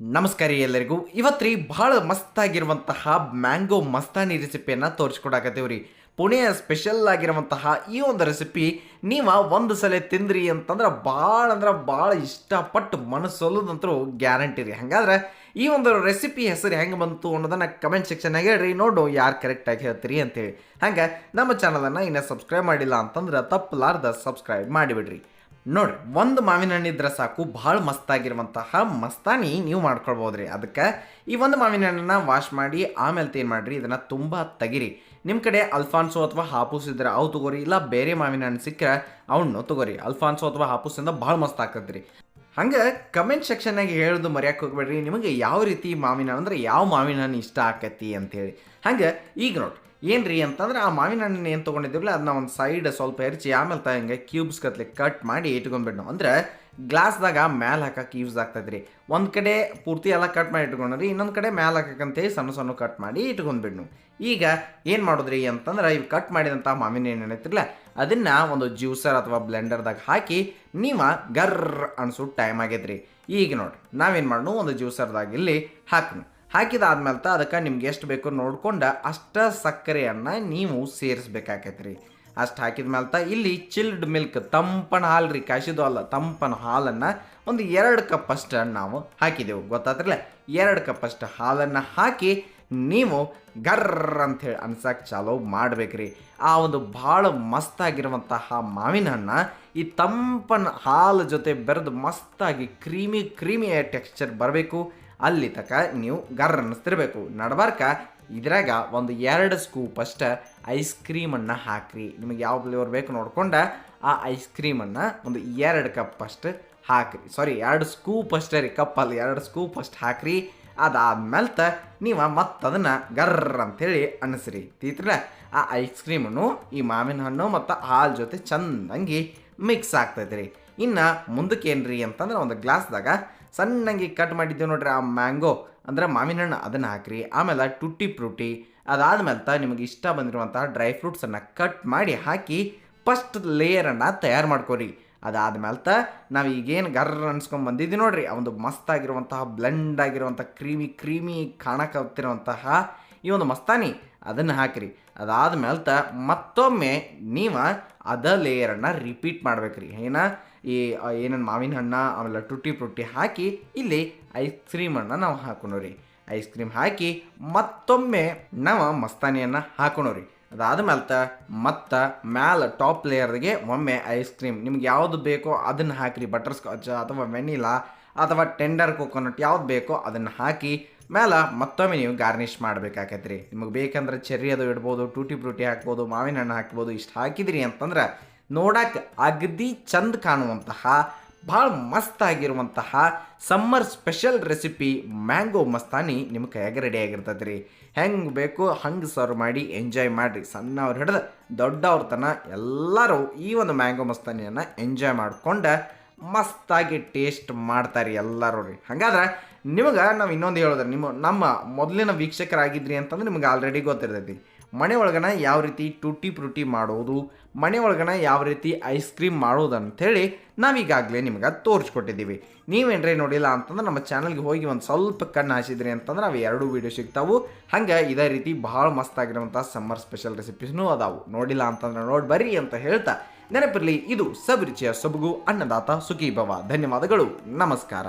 ನಮಸ್ಕಾರ ಎಲ್ಲರಿಗೂ. ಇವತ್ತು ರೀ ಭಾಳ ಮಸ್ತಾಗಿರುವಂತಹ ಮ್ಯಾಂಗೋ ಮಸ್ತಾನಿ ರೆಸಿಪಿಯನ್ನು ತೋರಿಸ್ಕೊಡಾಕತ್ತೀವಿ ರೀ ಪುಣೆಯ ಸ್ಪೆಷಲ್ ಆಗಿರುವಂತಹ ಈ ಒಂದು ರೆಸಿಪಿ ನೀವು ಒಂದು ಸಲ ತಿಂದ್ರಿ ಅಂತಂದ್ರೆ ಭಾಳ ಅಂದ್ರೆ ಭಾಳ ಇಷ್ಟಪಟ್ಟು ಮನಸ್ಸೊಲ್ಲದಂತರೂ ಗ್ಯಾರಂಟಿ ರೀ. ಹಾಗಾದ್ರೆ ಈ ಒಂದು ರೆಸಿಪಿ ಹೆಸರು ಹೆಂಗೆ ಬಂತು ಅನ್ನೋದನ್ನು ಕಮೆಂಟ್ ಸೆಕ್ಷನ್ನಾಗ ಹೇಳ್ರಿ. ನೋಡು ಯಾರು ಕರೆಕ್ಟಾಗಿ ಹೇಳ್ತೀರಿ ಅಂತೇಳಿ. ಹಂಗೆ ನಮ್ಮ ಚಾನಲನ್ನು ಇನ್ನೂ ಸಬ್ಸ್ಕ್ರೈಬ್ ಮಾಡಿಲ್ಲ ಅಂತಂದ್ರೆ ತಪ್ಪಲಾರ್ದ ಸಬ್ಸ್ಕ್ರೈಬ್ ಮಾಡಿಬಿಡ್ರಿ. ನೋಡ್ರಿ, ಒಂದು ಮಾವಿನ ಹಣ್ಣು ಇದ್ರೆ ಸಾಕು, ಭಾಳ ಮಸ್ತಾಗಿರುವಂತಹ ಮಸ್ತಾನಿ ನೀವು ಮಾಡ್ಕೊಳ್ಬೋದ್ರಿ. ಅದಕ್ಕೆ ಈ ಒಂದು ಮಾವಿನ ಹಣ್ಣನ್ನ ವಾಶ್ ಮಾಡಿ, ಆಮೇಲೆ ಏನು ಮಾಡ್ರಿ, ಇದನ್ನು ತುಂಬ ತೆಗಿರಿ. ನಿಮ್ಮ ಕಡೆ ಅಲ್ಫಾನ್ಸೋ ಅಥವಾ ಹಾಪೂಸ್ ಇದ್ರೆ ಅವು ತಗೋರಿ, ಇಲ್ಲ ಬೇರೆ ಮಾವಿನ ಹಣ್ಣು ಸಿಕ್ಕರೆ ಅವಣ್ಣು ತಗೋರಿ. ಅಲ್ಫಾನ್ಸೋ ಅಥವಾ ಹಾಪೂಸಿಂದ ಭಾಳ ಮಸ್ತ್ ಆಗ್ತದ್ರಿ. ಹಂಗೆ ಕಮೆಂಟ್ ಸೆಕ್ಷನ್ನಾಗ ಹೇಳೋದು ಮರ್ಯಾಕೆ ಹೋಗ್ಬೇಡ್ರಿ, ನಿಮಗೆ ಯಾವ ರೀತಿ ಮಾವಿನ ಹಣ್ಣು ಅಂದ್ರೆ ಯಾವ ಮಾವಿನ ಹಣ್ಣು ಇಷ್ಟ ಆಕತಿ ಅಂತೇಳಿ. ಹಂಗೆ ಈಗ ನೋಡಿ ಏನ್ರಿ ಅಂತಂದ್ರೆ ಆ ಮಾವಿನ ಹಣ್ಣು ಏನು ತೊಗೊಂಡಿದ್ದೀವಲ್ಲ ಅದನ್ನ ಒಂದು ಸೈಡ್ ಸ್ವಲ್ಪ ಹೆರ್ಚಿ ಆಮೇಲೆ ತ ಹಿಂಗೆ ಕ್ಯೂಬ್ಸ್ ಕತ್ಲೆ ಕಟ್ ಮಾಡಿ ಇಟ್ಕೊಂಡ್ಬಿಡ್ನು ಅಂದ್ರೆ ಗ್ಲಾಸ್ದಾಗ ಮ್ಯಾಲೆ ಹಾಕಕ್ಕೆ ಯೂಸ್ ಆಗ್ತದ್ರಿ. ಒಂದು ಕಡೆ ಪೂರ್ತಿ ಎಲ್ಲ ಕಟ್ ಮಾಡಿ ಇಟ್ಕೊಂಡ್ರಿ, ಇನ್ನೊಂದು ಕಡೆ ಮ್ಯಾಲೆ ಹಾಕಕ್ಕಂತೇಳಿ ಸಣ್ಣ ಸಣ್ಣ ಕಟ್ ಮಾಡಿ ಇಟ್ಕೊಂಡ್ಬಿಡ್ನು. ಈಗ ಏನು ಮಾಡೋದ್ರಿ ಅಂತಂದ್ರೆ ಇವು ಕಟ್ ಮಾಡಿದಂಥ ಮಾವಿನ ಹಣ್ಣು ಏನೈತಿರಲ್ಲ ಅದನ್ನ ಒಂದು ಜ್ಯೂಸರ್ ಅಥವಾ ಬ್ಲೆಂಡರ್ದಾಗ ಹಾಕಿ ನೀವು ಗರ್ರ್ ಅನ್ಸೋ ಟೈಮ್ ಆಗೈತ್ರಿ ಈಗ ನೋಡ್ರಿ, ನಾವೇನು ಮಾಡೋಣ ಒಂದು ಜ್ಯೂಸರ್ದಾಗ ಇಲ್ಲಿ ಹಾಕ್ನು. ಹಾಕಿದಾದ್ಮೇಲೆ ಅದಕ್ಕೆ ನಿಮ್ಗೆ ಎಷ್ಟು ಬೇಕು ನೋಡ್ಕೊಂಡು ಅಷ್ಟ ಸಕ್ಕರೆಯನ್ನು ನೀವು ಸೇರಿಸ್ಬೇಕಾಕೈತ್ರಿ. ಅಷ್ಟು ಹಾಕಿದ ತ ಇಲ್ಲಿ ಚಿಲ್ಡ್ ಮಿಲ್ಕ್ ತಂಪನ ಹಾಲು ರೀ, ಕಾಶಿದು ಅಲ್ಲ ತಂಪನ ಹಾಲನ್ನು ಒಂದು ಎರಡು ಕಪ್ ಅಷ್ಟು ನಾವು ಹಾಕಿದೆವು. ಗೊತ್ತಾತ್ರಲ್ಲ ಎರಡು ಕಪ್ ಅಷ್ಟು ಹಾಲನ್ನು ಹಾಕಿ ನೀವು ಗರ್ರ ಅಂಥೇಳಿ ಅನ್ಸಕ್ಕೆ ಚಾಲೋ ಮಾಡ್ಬೇಕ್ರಿ. ಆ ಒಂದು ಭಾಳ ಮಸ್ತಾಗಿರುವಂತಹ ಮಾವಿನ ಹಣ್ಣು ಈ ತಂಪನ ಹಾಲು ಜೊತೆ ಬೆರೆದು ಮಸ್ತಾಗಿ ಕ್ರೀಮಿ, ಕ್ರೀಮಿಯ ಟೆಕ್ಸ್ಚರ್ ಬರಬೇಕು. ಅಲ್ಲಿ ತಕ ನೀವು ಗರ್ ಅನ್ನಿಸ್ತಿರ್ಬೇಕು ನಡಬಾರ್ಕ, ಇದ್ರಾಗ ಒಂದು ಎರಡು ಸ್ಕೂಪ್ ಅಷ್ಟ ಐಸ್ ಕ್ರೀಮನ್ನು ಹಾಕ್ರಿ. ನಿಮಗೆ ಯಾವ ಫ್ಲೇವರ್ ಬೇಕು ನೋಡ್ಕೊಂಡ ಆ ಐಸ್ ಕ್ರೀಮನ್ನು ಒಂದು ಎರಡು ಕಪ್ ಅಷ್ಟು ಹಾಕ್ರಿ. ಸಾರಿ ಎರಡು ಸ್ಕೂಪ್ ಅಷ್ಟೇ ರೀ ಕಪ್ ಅಲ್ಲಿ ಎರಡು ಸ್ಕೂಪ್ ಅಷ್ಟು ಹಾಕ್ರಿ. ಅದಾದ್ಮೇಲೆ ನೀವು ಮತ್ತೆ ಅದನ್ನು ಗರ್ರ ಅಂಥೇಳಿ ಅನ್ನಿಸ್ರಿ ತೀತ್ರ ಆ ಐಸ್ ಕ್ರೀಮನ್ನು ಈ ಮಾವಿನ ಹಣ್ಣು ಮತ್ತು ಹಾಲು ಜೊತೆ ಚಂದಂಗಿ ಮಿಕ್ಸ್ ಆಗ್ತೈತೆ ರೀ ಇನ್ನು ಮುಂದಕ್ಕೆ ಏನ್ರಿ ಅಂತಂದ್ರೆ ಒಂದು ಗ್ಲಾಸ್ದಾಗ ಸಣ್ಣಂಗೆ ಕಟ್ ಮಾಡಿದ್ದೆ ನೋಡ್ರಿ ಆ ಮ್ಯಾಂಗೋ. ಅಂದ್ರೆ ಮಾವಿನ ಹಣ್ಣು ಅದನ್ನು ಹಾಕಿರಿ. ಆಮೇಲೆ ಟುಟ್ಟಿ ಫ್ರೂಟಿ, ಅದಾದ್ಮೇಲೆ ತ ನಿಮಗೆ ಇಷ್ಟ ಬಂದಿರುವಂತಹ ಡ್ರೈ ಫ್ರೂಟ್ಸನ್ನು ಕಟ್ ಮಾಡಿ ಹಾಕಿ ಫಸ್ಟ್ ಲೇಯರನ್ನು ತಯಾರು ಮಾಡ್ಕೊರಿ. ಅದಾದ್ಮೇಲೆ ತ ನಾವು ಈಗೇನು ಗರ್ರ ಅನ್ಸ್ಕೊಂಡು ಬಂದಿದ್ದೀವಿ ನೋಡ್ರಿ. ಒಂದು ಮಸ್ತಾಗಿರುವಂತಹ ಬ್ಲೆಂಡ್ ಆಗಿರುವಂಥ ಕ್ರೀಮಿ ಕ್ರೀಮಿ ಕಾಣಕತ್ತಿರುವಂತಹ ಈ ಒಂದು ಮಸ್ತಾನಿ ಅದನ್ನು ಹಾಕಿರಿ. ಅದಾದ್ಮೇಲೆ ತ ಮತ್ತೊಮ್ಮೆ ನೀವು ಅದ ಲೇಯರನ್ನು ರಿಪೀಟ್ ಮಾಡ್ಬೇಕ್ರಿ. ಏನ? ಈ ಏನೇನು ಮಾವಿನ ಹಣ್ಣ, ಆಮೇಲೆ ಟುಟ್ಟಿ ಪುಟ್ಟಿ ಹಾಕಿ ಇಲ್ಲಿ ಐಸ್ ಕ್ರೀಮನ್ನು ನಾವು ಹಾಕೋಣರಿ. ಐಸ್ ಕ್ರೀಮ್ ಹಾಕಿ ಮತ್ತೊಮ್ಮೆ ನಾವು ಮಸ್ತಾನಿಯನ್ನು ಅದಾದ ಅದಾದ್ಮೇಲೆ ತ ಮತ್ತು ಮ್ಯಾಲ ಟಾಪ್ ಲೇಯರ್ಗೆ ಒಮ್ಮೆ ಐಸ್ ಕ್ರೀಮ್ ನಿಮ್ಗೆ ಯಾವುದು ಬೇಕೋ ಅದನ್ನು ಹಾಕಿರಿ. ಬಟರ್ ಸ್ಕಾಚ್ ಅಥವಾ ವೆನಿಲಾ ಅಥವಾ ಟೆಂಡರ್ ಕೋಕೋನಟ್ ಯಾವ್ದು ಬೇಕೋ ಅದನ್ನು ಹಾಕಿ ಮೇಲೆ ಮತ್ತೊಮ್ಮೆ ನೀವು ಗಾರ್ನಿಷ್ ರೀ ನಿಮಗೆ ಬೇಕಂದ್ರೆ ಚೆರ್ರಿ ಅದು ಇಡ್ಬೋದು ಟೂಟಿ ಫ್ರೂಟಿ ಹಾಕ್ಬೋದು, ಮಾವಿನ ಹಣ್ಣು ಹಾಕ್ಬೋದು, ಇಷ್ಟು ಹಾಕಿದ್ರಿ ಅಂತಂದ್ರೆ ನೋಡಕ್ಕೆ ಅಗದಿ ಚಂದ ಕಾಣುವಂತಹ, ಭಾಳ ಮಸ್ತ್ ಆಗಿರುವಂತಹ summer special recipe mango mastani ನಿಮ್ಮ ಕೈಯಾಗ ರೆಡಿ ಆಗಿರ್ತದೆ ರೀ ಹೆಂಗೆ ಬೇಕು ಹಂಗೆ ಸರ್ವ್ ಮಾಡಿ ಎಂಜಾಯ್ ಮಾಡಿರಿ. ಸಣ್ಣವ್ರು ಹಿಡಿದು ದೊಡ್ಡವ್ರ ತನ ಎಲ್ಲರೂ ಈ ಒಂದು ಮ್ಯಾಂಗೋ ಮಸ್ತಾನಿಯನ್ನು ಎಂಜಾಯ್ ಮಾಡ್ಕೊಂಡು ಮಸ್ತಾಗಿ ಟೇಸ್ಟ್ ಮಾಡ್ತಾರೆ ಎಲ್ಲರೂ ರೀ. ಹಾಗಾದ್ರೆ ನಿಮಗೆ ನಾವು ಇನ್ನೊಂದು ಹೇಳಿದ್ರೆ ನಿಮ್ಮ, ನಮ್ಮ ಮೊದಲಿನ ವೀಕ್ಷಕರಾಗಿದ್ರಿ ಅಂತಂದ್ರೆ ನಿಮ್ಗೆ ಆಲ್ರೆಡಿ ಗೊತ್ತಿರ್ತೈತಿ. ಮನೆ ಒಳಗನ ಯಾವ ರೀತಿ ಟೂಟಿ ಪ್ರೂಟಿ ಮಾಡೋದು ಮನೆ ಒಳಗನ ಯಾವ ರೀತಿ ಐಸ್ ಕ್ರೀಮ್ ಮಾಡೋದು ಅಂಥೇಳಿ ನಾವೀಗಾಗಲೇ ನಿಮ್ಗೆ ತೋರಿಸ್ಕೊಟ್ಟಿದ್ದೀವಿ. ನೀವೇನ್ರಿ ನೋಡಿಲ್ಲ ಅಂತಂದ್ರೆ ನಮ್ಮ ಚಾನಲ್ಗೆ ಹೋಗಿ ಒಂದು ಸ್ವಲ್ಪ ಕಣ್ಣು ಹಾಸಿದ್ರಿ ಅಂತಂದ್ರೆ ನಾವು ಎರಡು ವೀಡಿಯೋ ಸಿಗ್ತಾವು. ಹಂಗೆ ಇದೇ ರೀತಿ ಭಾಳ ಮಸ್ತಾಗಿರುವಂಥ ಸಮ್ಮರ್ ಸ್ಪೆಷಲ್ ರೆಸಿಪೀಸ್ನೂ ಅದಾವು. ನೋಡಿಲ್ಲ ಅಂತಂದ್ರೆ ನೋಡಿ ಬರ್ರಿ ಅಂತ ಹೇಳ್ತಾ ನೆನಪಿರಲಿ, ಇದು ಸಬ್ ರುಚಿಯ ಸೊಬಗು, ಅನ್ನದಾತ ಸುಖೀಭವ. ಧನ್ಯವಾದಗಳು. ನಮಸ್ಕಾರ.